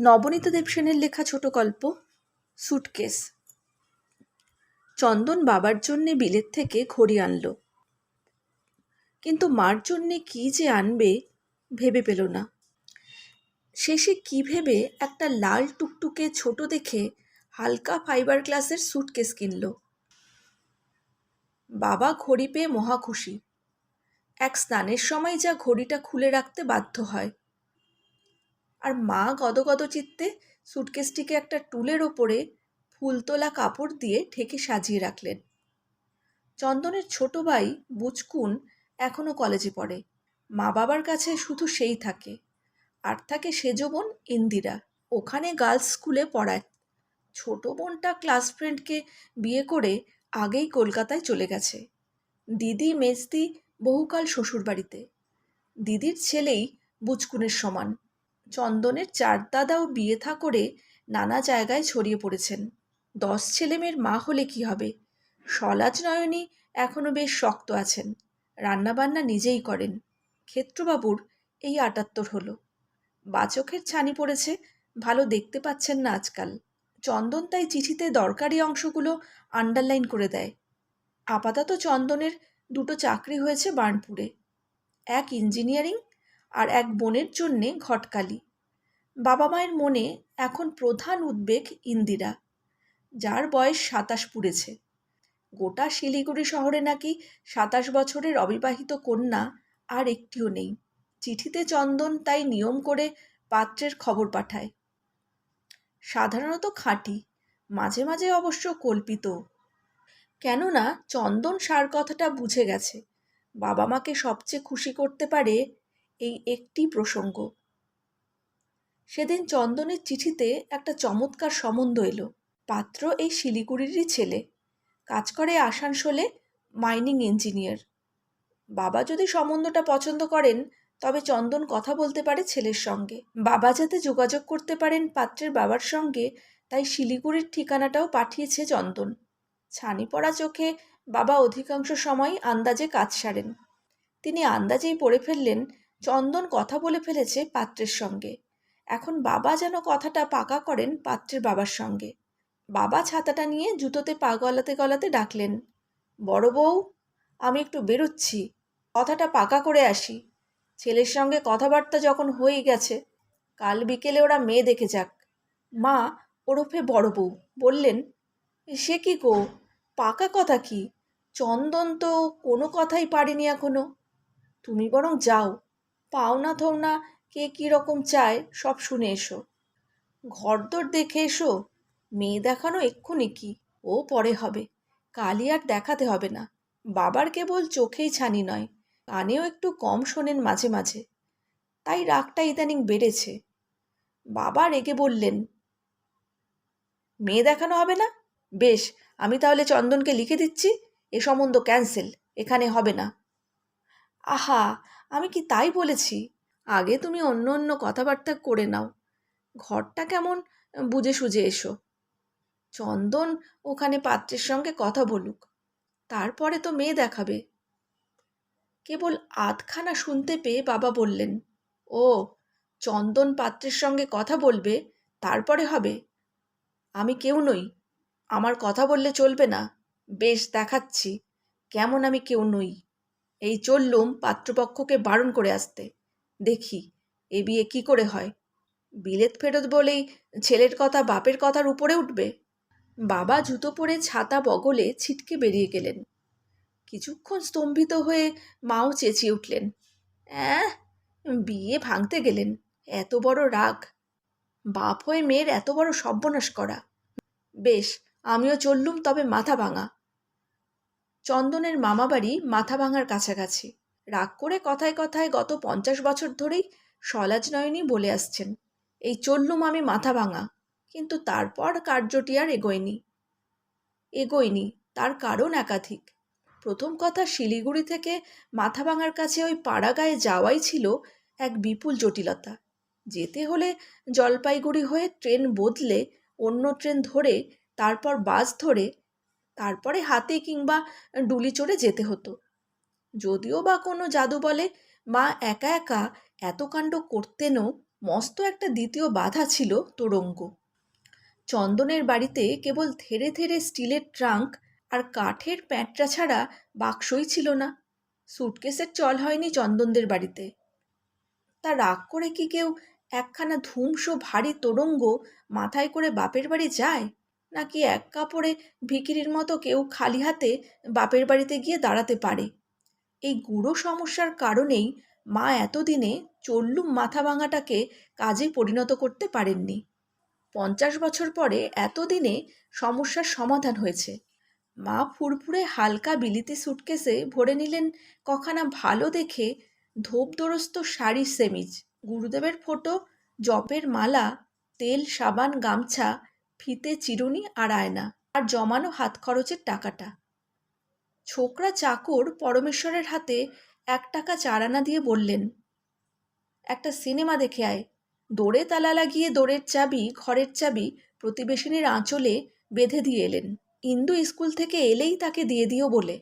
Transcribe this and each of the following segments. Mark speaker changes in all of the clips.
Speaker 1: নবনীত দেবসেনের লেখা ছোট গল্প সুটকেস চন্দন বাবার জন্যে বিলেত থেকে ঘড়ি আনলো। কিন্তু মার জন্যে কী যে আনবে ভেবে পেল না। শেষে কী ভেবে একটা লাল টুকটুকে ছোট দেখে হালকা ফাইবার গ্লাসের সুটকেস কিনল। বাবা ঘড়ি পেয়ে মহা খুশি। এক স্নানের সময় যা ঘড়িটা খুলে রাখতে বাধ্য হয়। আর মা গদগদ চিত্তে সুটকেসটিকে একটা টুলের ওপরে ফুলতোলা কাপড় দিয়ে ঢেকে সাজিয়ে রাখলেন। চন্দনের ছোট ভাই বুচকুন এখনও কলেজে পড়ে। মা বাবার কাছে শুধু সেই থাকে। আর থাকে সেজ বোন ইন্দিরা। ওখানে গার্লস স্কুলে পড়ায়। ছোট বোনটা ক্লাস ফ্রেন্ডকে বিয়ে করে আগেই কলকাতায় চলে গেছে। দিদি, মেজদি বহুকাল শ্বশুরবাড়িতে। দিদির ছেলেই বুচকুনের সমান। চন্দনের চার দাদাও বিয়ে থা করে নানা জায়গায় ছড়িয়ে পড়েছেন। দশ ছেলেমেয়ের মা হলে কি হবে? সলাজ নয়নী এখনও বেশ শক্ত আছেন। রান্নাবান্না নিজেই করেন। ক্ষেত্রবাবুর এই আটাত্তর হলো। বাচকের ছানি পড়েছে, ভালো দেখতে পাচ্ছেন না আজকাল। চন্দন তাই চিঠিতে দরকারি অংশগুলো আন্ডারলাইন করে দেয়। আপাতত চন্দনের দুটো চাকরি হয়েছে বার্নপুরে। এক ইঞ্জিনিয়ারিং আর এক বোনের জন্যে ঘটকালি। বাবা মায়ের মনে এখন প্রধান উদ্বেগ ইন্দিরা, যার বয়স সাতাশ পুড়েছে। গোটা শিলিগুড়ি শহরে নাকি সাতাশ বছরের অবিবাহিত কন্যা আর একটিও নেই। চিঠিতে চন্দন তাই নিয়ম করে পাত্রের খবর পাঠায়। সাধারণত খাঁটি, মাঝে মাঝে অবশ্য কল্পিত। কেননা চন্দন সার কথাটা বুঝে গেছে। বাবা মাকে সবচেয়ে খুশি করতে পারে এই একটি প্রসঙ্গ। সেদিন চন্দনের চিঠিতে একটা চমৎকার সম্বন্ধ এলো। পাত্র এই শিলিগুড়িরই ছেলে। কাজ করে আসানসোলে মাইনিং ইঞ্জিনিয়ার। বাবা যদি সম্বন্ধটা পছন্দ করেন, তবে চন্দন কথা বলতে পারে ছেলের সঙ্গে। বাবা যাতে যোগাযোগ করতে পারেন পাত্রের বাবার সঙ্গে, তাই শিলিগুড়ির ঠিকানাটাও পাঠিয়েছে চন্দন। ছানি পড়া চোখে বাবা অধিকাংশ সময় আন্দাজে কাজ সারেন। তিনি আন্দাজেই পড়ে ফেললেন চন্দন কথা বলে ফেলেছে পাত্রের সঙ্গে। এখন বাবা যেন কথাটা পাকা করেন পাত্রের বাবার সঙ্গে। বাবা ছাতাটা নিয়ে জুতোতে পা গলাতে গলাতে ডাকলেন, বড় বউ, আমি একটু বেরোচ্ছি, কথাটা পাকা করে আসি। ছেলের সঙ্গে কথাবার্তা যখন হয়ে গেছে, কাল বিকেলে ওরা মেয়ে দেখে যাক। মা ওরফে বড় বউ, বললেন, সে কি গো, পাকা কথা কি? চন্দন তো কোনো কথাই পারেনি এখনও। তুমি বরং যাও পাওনা থৌনা, কে কী রকম চায়, সব শুনে এসো। ঘরদোর দেখে এসো, মেয়ে দেখানো এক্ষুনি কি, ও পরে হবে। কালই আর দেখাতে হবে না। বাবার কেবল চোখেই ছানি নয়, কানেও একটু কম শোনেন মাঝে মাঝে। তাই রাগটা ইদানিং বেড়েছে। বাবা রেগে বললেন, মেয়ে দেখানো হবে না? বেশ, আমি তাহলে চন্দনকে লিখে দিচ্ছি, এ সম্বন্ধ ক্যান্সেল, এখানে হবে না। আহা আমি কি তাই বলেছি? আগে তুমি অন্য অন্য কথাবার্তা করে নাও। ঘরটা কেমন? বুঝে সুঝে এসো। চন্দন ওখানে পাত্রের সঙ্গে কথা বলুক। তারপরে তো মেয়ে দেখাবে। কেবল আধখানা শুনতে পেয়ে বাবা বললেন, ও, চন্দন পাত্রের সঙ্গে কথা বলবে? তারপরে হবে। আমি কেউ নই। আমার কথা বললে চলবে না। বেশ, দেখাচ্ছি। কেমন আমি কেউ নই? এই চললুম পাত্রপক্ষকে বারণ করে আসতে। দেখি, এ বিয়ে কী করে হয়? বিলেত ফেরত বলেই ছেলের কথা বাপের কথার উপরে উঠবে? বাবা জুতো পরে ছাতা বগলে ছিটকে বেরিয়ে গেলেন। কিছুক্ষণ স্তম্ভিত হয়ে মাও চেঁচিয়ে উঠলেন। অ্যাঁ, বিয়ে ভাঙতে গেলেন, এত বড় রাগ। বাপ হয়ে মেয়ের এত বড় সর্বনাশ করা। বেশ, আমিও চললুম তবে মাথা ভাঙা। চন্দনের মামাবাড়ি মাথা ভাঙার কাছাকাছি। রাগ করে কথায় কথায় গত পঞ্চাশ বছর ধরেই সলাজ নয়নী বলে আসছেন, এই চললুম আমি মাথা ভাঙা। কিন্তু তারপর কার্যটি আর এগোয়নি। এগোয়নি, তার কারণ একাধিক। প্রথম কথা শিলিগুড়ি থেকে মাথা ভাঙার কাছে ওই পাড়াগায়ে যাওয়াই ছিল এক বিপুল জটিলতা। যেতে হলে জলপাইগুড়ি হয়ে ট্রেন বদলে অন্য ট্রেন ধরে, তারপর বাস ধরে তারপরে হাতে কিংবা ডুলি চড়ে যেতে হতো। যদিও বা কোনো জাদু বলে, মা একা একা এত কাণ্ড করতেনও মস্ত একটা দ্বিতীয় বাধা ছিল তোরঙ্গ। চন্দনের বাড়িতে কেবল ধেরে ধেরে স্টিলের ট্রাঙ্ক আর কাঠের প্যাঁটরা ছাড়া বাক্সই ছিল না। সুটকেসের চল হয়নি চন্দনদের বাড়িতে। তা রাগ করে কি কেউ একখানা ধুমসো ভারী তোরঙ্গ মাথায় করে বাপের বাড়ি যায়? নাকি এক কাপড়ে ভিকিরির মতো কেউ খালি হাতে বাপের বাড়িতে গিয়ে দাঁড়াতে পারে? এই গুঁড়ো সমস্যার কারণেই মা এতদিনে চল্লুম মাথা ভাঙাটাকে কাজে পরিণত করতে পারেননি। পঞ্চাশ বছর পরে এতদিনে সমস্যার সমাধান হয়েছে। মা ফুরফুরে হালকা বিলিতি সুটকেসে ভরে নিলেন কখানা ভালো দেখে ধোপদরস্ত শাড়ি সেমিজ, গুরুদেবের ফটো, জপের মালা, তেল, সাবান, গামছা ফিতে চিরুনি আর আয়না আর জমানো হাত খরচের টাকাটা। ছোকরা চাকর পরমেশ্বরের হাতে এক টাকা চারানা দিয়ে বললেন, একটা সিনেমা দেখে আয়। দৌড়ে তালা লাগিয়ে দৌড়ের চাবি, ঘরের চাবি প্রতিবেশিনীর আঁচলে বেঁধে দিয়ে এলেন। ইন্দু স্কুল থেকে এলেই তাকে দিয়ে দিও বলে।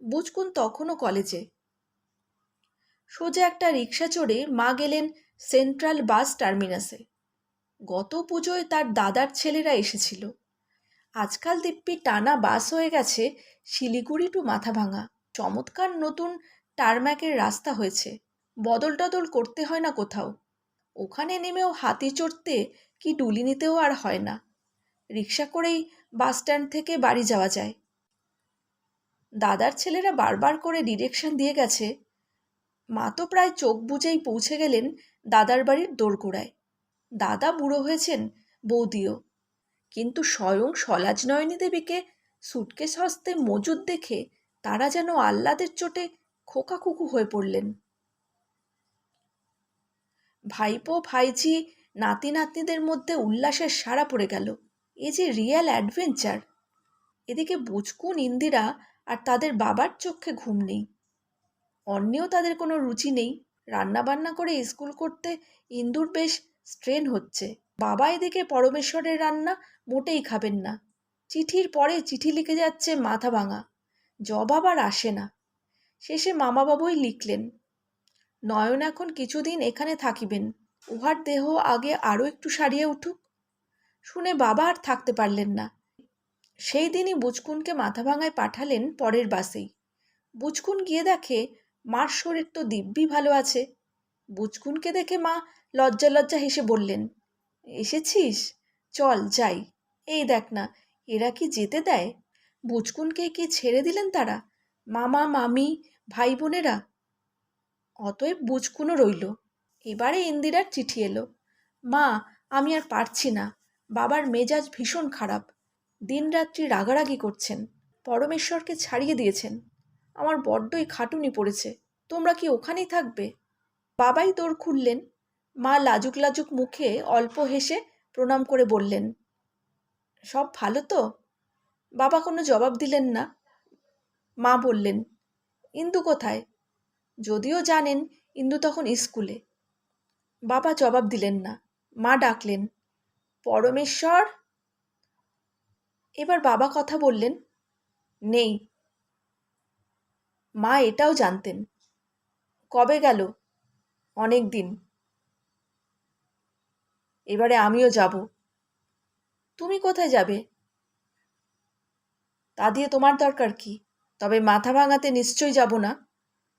Speaker 1: বুঝকুন তখনও কলেজে। সোজা একটা রিক্সা চড়ে মা গেলেন সেন্ট্রাল বাস টার্মিনাসে। গত পুজোয় তার দাদার ছেলেরা এসেছিল। আজকাল দিব্যি টানা বাস হয়ে গেছে শিলিগুড়ি টু মাথাভাঙা। চমৎকার নতুন টারম্যাকের রাস্তা হয়েছে। বদল টদল করতে হয় না কোথাও। ওখানে নেমেও হাতি চড়তে কি ডুলি নিতেও আর হয় না। রিক্সা করেই বাস স্ট্যান্ড থেকে বাড়ি যাওয়া যায়। দাদার ছেলেরা বারবার করে ডিরেকশন দিয়ে গেছে। মা তো প্রায় চোখ বুঝেই পৌঁছে গেলেন দাদার বাড়ির দোরগোড়ায়। দাদা বুড়ো হয়েছেন, বৌদিও। কিন্তু স্বয়ং সলাজ নয়নী দেবীকে সুটকেস হস্তে মজুদ দেখে তারা যেন আহ্লাদের চোটে খোকাখুকু হয়ে পড়লেন। ভাইপো, ভাইঝি, নাতি, নাতনিদের মধ্যে উল্লাসের সাড়া পড়ে গেল। এ যে রিয়েল অ্যাডভেঞ্চার এদিকে বুচকুন ইন্দিরা আর তাদের বাবার চোখে ঘুম নেই। অন্যেও তাদের কোনো রুচি নেই। রান্নাবান্না করে স্কুল করতে ইন্দুর বেশ স্ট্রেন হচ্ছে। বাবা এদিকে পরমেশ্বরের রান্না মোটেই খাবেন না। চিঠির পরে চিঠি লিখে যাচ্ছে মাথা ভাঙা। জবাব আর আসে না। শেষে মামাবাবুই লিখলেন, নয়ন এখন কিছুদিন এখানে থাকিবেন। উহার দেহ আগে আরও একটু সারিয়ে উঠুক। শুনে বাবা আর থাকতে পারলেন না। সেই দিনই বুচকুনকে মাথা ভাঙায় পাঠালেন পরের বাসেই। বুচকুন গিয়ে দেখে, মার শরীর তো দিব্যি ভালো আছে। বুচকুনকে দেখে মা লজ্জা লজ্জা হেসে বললেন, এসেছিস? চল, যাই। এই দেখ না, এরা কি যেতে দেয়? বুচকুনকে কি ছেড়ে দিলেন তারা? মামা, মামি ভাই বোনেরা অতএব বুচকুনও রইল। এবারে ইন্দিরার চিঠি এলো। মা, আমি আর পারছি না। বাবার মেজাজ ভীষণ খারাপ। দিনরাত্রি রাগারাগি করছেন। পরমেশ্বরকে ছাড়িয়ে দিয়েছেন। আমার বড্ডই খাটুনি পড়েছে। তোমরা কি ওখানেই থাকবে? বাবাই দৌড় খুললেন। মা লাজুক লাজুক মুখে অল্প হেসে প্রণাম করে বললেন, সব ভালো তো? বাবা কোনো জবাব দিলেন না? মা বললেন, ইন্দু কোথায়? যদিও জানেন ইন্দু তখন স্কুলে। বাবা জবাব দিলেন না। মা ডাকলেন, পরমেশ্বর? এবার বাবা কথা বললেন, নেই। মা এটাও জানতেন, কবে গেল? অনেক দিন। এবারে আমিও যাব। তুমি কোথায় যাবে? তা দিয়ে তোমার দরকার কি? তবে মাথা ভাঙাতে নিশ্চয়ই যাব না।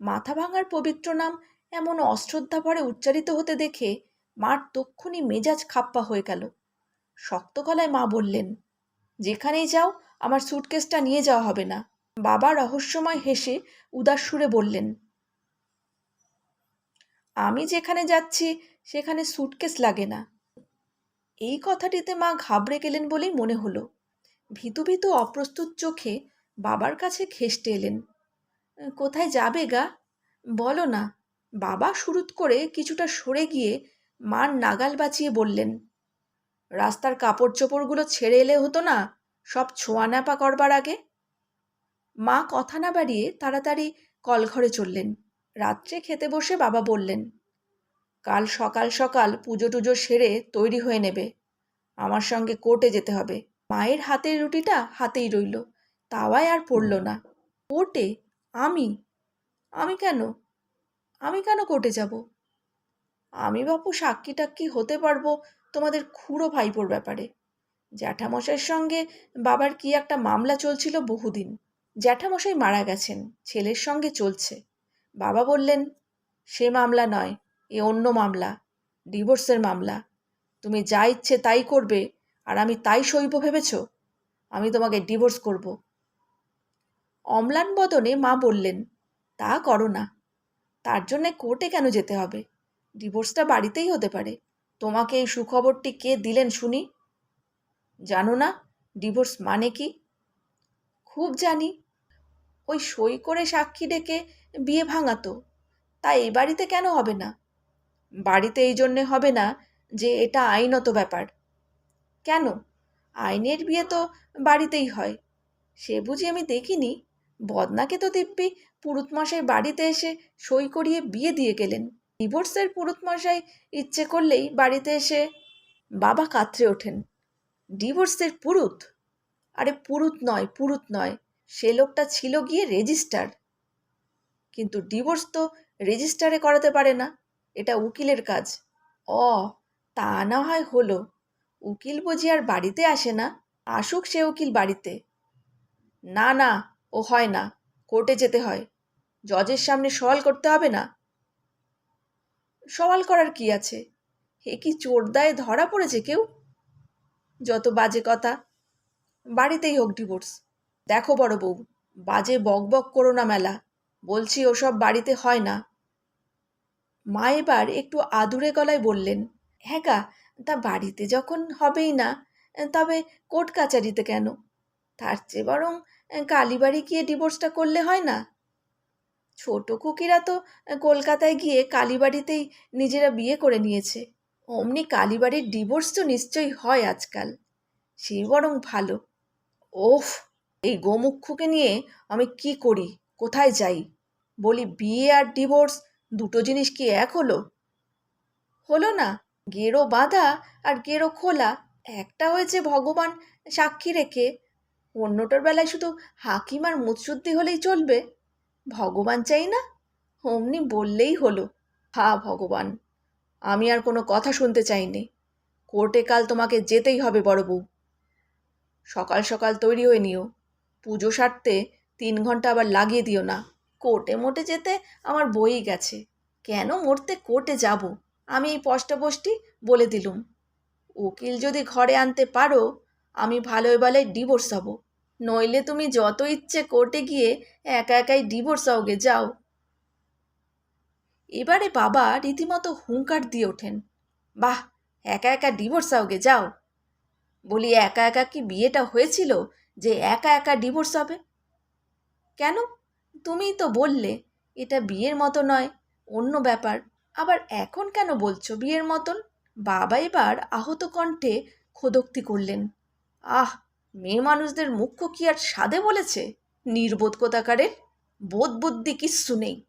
Speaker 1: মাথা ভাঙার পবিত্র নাম এমন অশ্রদ্ধা ভরে উচ্চারিত হতে দেখে মার তক্ষুনি মেজাজ খাপ্পা হয়ে গেল। শক্ত গলায় মা বললেন, যেখানেই যাও, আমার সুটকেসটা নিয়ে যাওয়া হবে না। বাবা রহস্যময় হেসে উদাস সুরে বললেন, আমি যেখানে যাচ্ছি, সেখানে সুটকেস লাগে না। এই কথাটিতে মা ঘাবড়ে গেলেন বলেই মনে হলো। ভীতু ভীতু অপ্রস্তুত চোখে বাবার কাছে ঘেসটে এলেন। কোথায় যাবে গা? বলো না। বাবা শুরুত করে কিছুটা সরে গিয়ে মার নাগাল বাঁচিয়ে বললেন, রাস্তার কাপড় চোপড়গুলো ছেড়ে এলে হতো না, সব ছোঁয়া নাপা করবার আগে? মা কথা না বাড়িয়ে তাড়াতাড়ি কলঘরে চললেন। রাত্রে খেতে বসে বাবা বললেন কাল সকাল সকাল পুজো টুজো সেরে তৈরি হয়ে নেবে। আমার সঙ্গে কোর্টে যেতে হবে। মায়ের হাতের রুটিটা হাতেই রইল। তাওয়ায় আর পড়ল না। কোর্টে? আমি? আমি কেন? আমি কেন কোর্টে যাব? আমি বাপু সাক্ষী টাক্ষী হতে পারব তোমাদের খুড়ো ভাইপোর ব্যাপারে। জ্যাঠামশাইয়ের সঙ্গে বাবার কি একটা মামলা চলছিল বহুদিন। জ্যাঠামশাই মারা গেছেন, ছেলের সঙ্গে চলছে। বাবা বললেন, সে মামলা নয়। এ অন্য মামলা, ডিভোর্সের মামলা। তুমি যা ইচ্ছে তাই করবে, আর আমি তাই সইব ভেবেছ? আমি তোমাকে ডিভোর্স করব। অম্লান বদনে মা বললেন, তা করো না। তার জন্যে কোর্টে কেন যেতে হবে? ডিভোর্সটা বাড়িতেই হতে পারে। তোমাকে এই সুখবরটি কে দিলেন শুনি? জানো না, ডিভোর্স মানে কি? খুব জানি। ওই সই করে সাক্ষী ডেকে বিয়ে ভাঙাতো। তা এই বাড়িতে কেন হবে না? বাড়িতে এই জন্যে হবে না যে এটা আইনত ব্যাপার। কেন? আইনের বিয়ে তো বাড়িতেই হয়। সে বুঝি আমি দেখিনি। বদনাকে তো দিব্যি পুরুতমশাই বাড়িতে এসে সই করিয়ে বিয়ে দিয়ে গেলেন। ডিভোর্সের পুরুতমশাই ইচ্ছে করলেই বাড়িতে এসে বাবা কাতরে ওঠেন। ডিভোর্সের পুরুত? আরে পুরুত নয় পুরুত নয়। সে লোকটা ছিল গিয়ে রেজিস্টার। কিন্তু ডিভোর্স তো রেজিস্টারে করাতে পারে না। এটা উকিলের কাজ। অ, তা না হয় হলো। উকিল বুঝি আর বাড়িতে আসে না? আসুক সে উকিল বাড়িতে। না না, ও হয় না। কোর্টে যেতে হয়। জজের সামনে সওয়াল করতে হবে না? সওয়াল করার কি আছে? হে কি চোরদায় ধরা পড়েছে কেউ? যত বাজে কথা। বাড়িতেই হোক ডিভোর্স। দেখো বড় বউ, বাজে বক বক করো না মেলা। বলছি ওসব বাড়িতে হয় না। মা এবার একটু আদুরে গলায় বললেন হ্যাঁ তা বাড়িতে যখন হবেই না, তবে কোর্ট কাচারিতে কেন? তার চেয়ে বরং কালীবাড়ি গিয়ে ডিভোর্সটা করলে হয় না? ছোট খুকিরা তো কলকাতায় গিয়ে কালীবাড়িতেই নিজেরা বিয়ে করে নিয়েছে। অমনি কালীবাড়ির ডিভোর্স তো নিশ্চয়ই হয় আজকাল। সেই বরং ভালো। ওফ, এই গোমুক্ষকে নিয়ে আমি কি করি? কোথায় যাই? বলি, বিয়ে আর ডিভোর্স দুটো জিনিস কি এক হলো? হলো না। গেরো বাঁধা আর গেরো খোলা। একটা হয়েছে ভগবান সাক্ষী রেখে। অন্যটার বেলায় শুধু হাকিম আর মুৎসুদ্দি হলেই চলবে। ভগবান চাই না? অমনি বললেই হলো, হা ভগবান, আমি আর কোনো কথা শুনতে চাইনি। কোর্টে কাল তোমাকে যেতেই হবে বড় বউ। সকাল সকাল তৈরি হয়ে নিও। পুজো সারতে তিন ঘণ্টা আবার লাগিয়ে দিও না। কোর্টে মোটে যেতে আমার বই গেছে। কেন মরতে কোর্টে যাব? আমি এই পষ্টাপষ্টি বলে দিলুম। উকিল যদি ঘরে আনতে পারো, আমি ভালোই ভালোই ডিভোর্স হব। নইলে তুমি যত ইচ্ছে কোর্টে গিয়ে একা একাই ডিভোর্স হওগে, যাও। এবারে বাবা রীতিমতো হুঙ্কার দিয়ে ওঠেন। বাহ, একা একা ডিভোর্স হওগে, যাও। বলি, একা একা কি বিয়েটা হয়েছিল যে একা একা ডিভোর্স হবে? কেন? তুমিই তো বললে, এটা বিয়ের মতো নয়, অন্য ব্যাপার। আবার এখন কেন বলছো বিয়ের মতন? বাবা এবার আহত কণ্ঠে খোদক্তি করলেন। আহ, মেয়ে মানুষদের মুখ্য কি আর সাদে বলেছে? নির্বোধ কোথাকারের? বোধ বুদ্ধি কিচ্ছু নেই।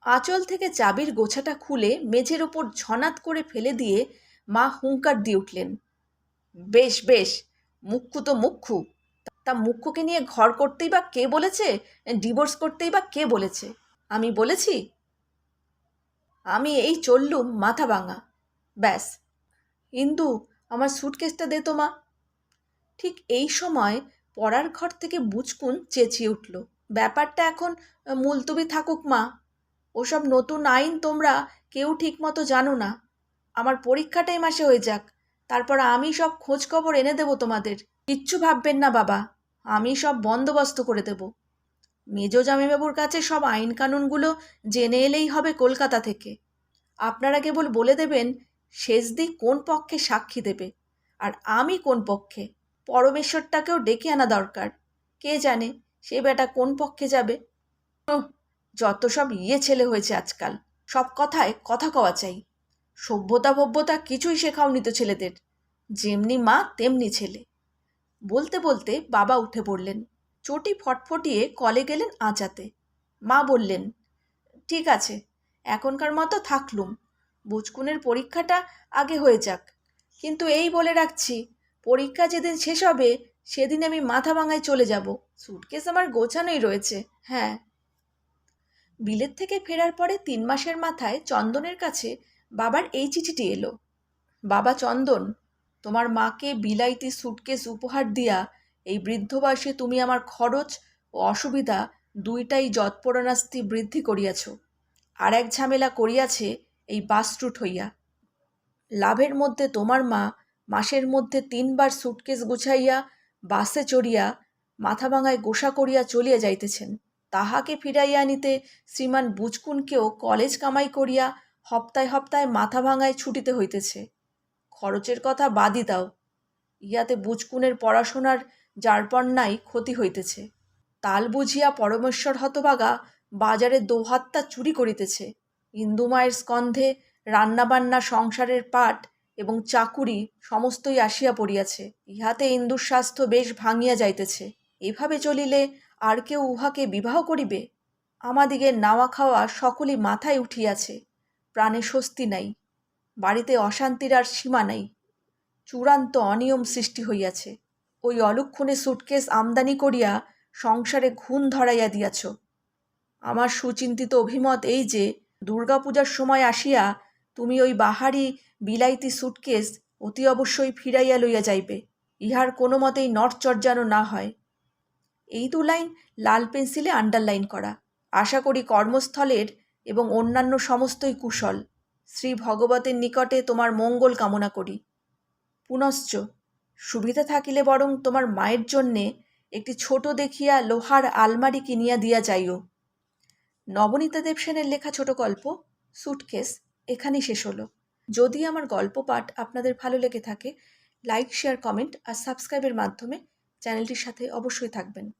Speaker 1: আঁচল থেকে চাবির গোছাটা খুলে মেঝের ওপর ঝনাত করে ফেলে দিয়ে মা হুঙ্কার দিয়ে উঠলেন। বেশ বেশ, মুখ্যু তো মুখ্যু। তা মুখ্যকে নিয়ে ঘর করতেই বা কে বলেছে? ডিভোর্স করতেই বা কে বলেছে? আমি বলেছি? আমি এই চললুম মাথা ভাঙা। ব্যাস। ইন্দু, আমার সুটকেসটা দে তো মা। ঠিক এই সময় পড়ার ঘর থেকে বুচকুন চেঁচিয়ে উঠল। ব্যাপারটা এখন মুলতবি থাকুক মা। ওসব নতুন আইন তোমরা কেউ ঠিকমতো জানো না। আমার পরীক্ষাটাই মাসে হয়ে যাক। তারপর আমি সব খোঁজ খবর এনে দেবো তোমাদের। কিচ্ছু ভাববেন না বাবা। আমি সব বন্দোবস্ত করে দেব। মেজ জামিবাবুর কাছে সব আইন কানুনগুলো জেনে এলেই হবে কলকাতা থেকে। আপনারা কেবল বলে দেবেন, শেষ দিক কোন পক্ষে সাক্ষী দেবে আর আমি কোন পক্ষে? পরমেশ্বরটাকেও ডেকে আনা দরকার। কে জানে সে বেটা কোন পক্ষে যাবে? যত সব ইয়ে ছেলে হয়েছে আজকাল, সব কথায় কথা কওয়া চাই। সভ্যতা ভব্যতা কিছুই শেখাওনি তো ছেলেদের। যেমনি মা, তেমনি ছেলে। বলতে বলতে বাবা উঠে পড়লেন। চটি ফটফটিয়ে কলে গেলেন আঁচাতে। মা বললেন, ঠিক আছে, এখনকার মতো থাকলুম। বুচকুনের পরীক্ষাটা আগে হয়ে যাক। কিন্তু এই বলে রাখছি, পরীক্ষা যেদিন শেষ হবে, সেদিন আমি মাথা ভাঙায় চলে যাব। সুটকেস আমার গোছানোই রয়েছে হ্যাঁ বিলেত থেকে ফেরার পরে তিন মাসের মাথায় চন্দনের কাছে বাবার এই চিঠিটি এলো। বাবা চন্দন তোমার মাকে বিলাইতি সুটকেস উপহার দিয়া এই বৃদ্ধ বয়সে তুমি আমার খরচ ও অসুবিধা দুইটাই যৎপরণাস্তি বৃদ্ধি করিয়াছ। আর এক ঝামেলা করিয়াছে এই বাস্ট্রুট হইয়া। লাভের মধ্যে তোমার মা মাসের মধ্যে তিনবার সুটকেস গুছাইয়া বাসে চড়িয়া মাথা ভাঙায় গোসা করিয়া চলিয়া যাইতেছেন। তাহাকে ফিরাইয়া আনিতে শ্রীমান বুচকুনকেও কলেজ কামাই করিয়া হপ্তায় হপ্তায় মাথা ভাঙায় ছুটিতে হইতেছে। খরচের কথা বাদই দাও। ইহাতে বুচকুনের পড়াশোনার যারপন্নাই ক্ষতি হইতেছে। তাল বুঝিয়া পরমেশ্বর হতবাগা বাজারে দোহাত্তা চুরি করিতেছে। ইন্দুমায়ের স্কন্ধে রান্নাবান্না, সংসারের পাট এবং চাকুরি সমস্তই আসিয়া পড়িয়াছে। ইহাতে ইন্দুর স্বাস্থ্য বেশ ভাঙিয়া যাইতেছে। এভাবে চলিলে আর কেউ উহাকে বিবাহ করিবে? আমাদিগের নাওয়া খাওয়া সকলই মাথায় উঠিয়াছে। প্রাণে স্বস্তি নাই। বাড়িতে অশান্তির আর সীমা নাই। চূড়ান্ত অনিয়ম সৃষ্টি হইয়াছে। ওই অলক্ষণে সুটকেস আমদানি করিয়া সংসারে ঘুণ ধরাইয়া দিয়াছ। আমার সুচিন্তিত অভিমত এই যে, দুর্গাপূজার সময় আসিয়া তুমি ওই বাহারি বিলাইতি সুটকেস অতি অবশ্যই ফিরাইয়া লইয়া যাইবে। ইহার কোনো মতেই নটচট যেন না হয়। এই দু লাইন লাল পেন্সিলে আন্ডারলাইন করা। আশা করি কর্মস্থলের এবং অন্যান্য সমস্তই কুশল। শ্রী ভগবতের নিকটে তোমার মঙ্গল কামনা করি। পুনশ্চ, সুবিধা থাকিলে বরং তোমার মায়ের জন্যে একটি ছোট দেখিয়া লোহার আলমারি কিনিয়া দিয়া যাইও। নবনীতা দেব সেনের লেখা ছোট গল্প সুটকেস এখানেই শেষ হলো। যদি আমার গল্প পাঠ আপনাদের ভালো লেগে থাকে লাইক শেয়ার কমেন্ট আর সাবস্ক্রাইবের মাধ্যমে চ্যানেলটির সাথে অবশ্যই থাকবেন।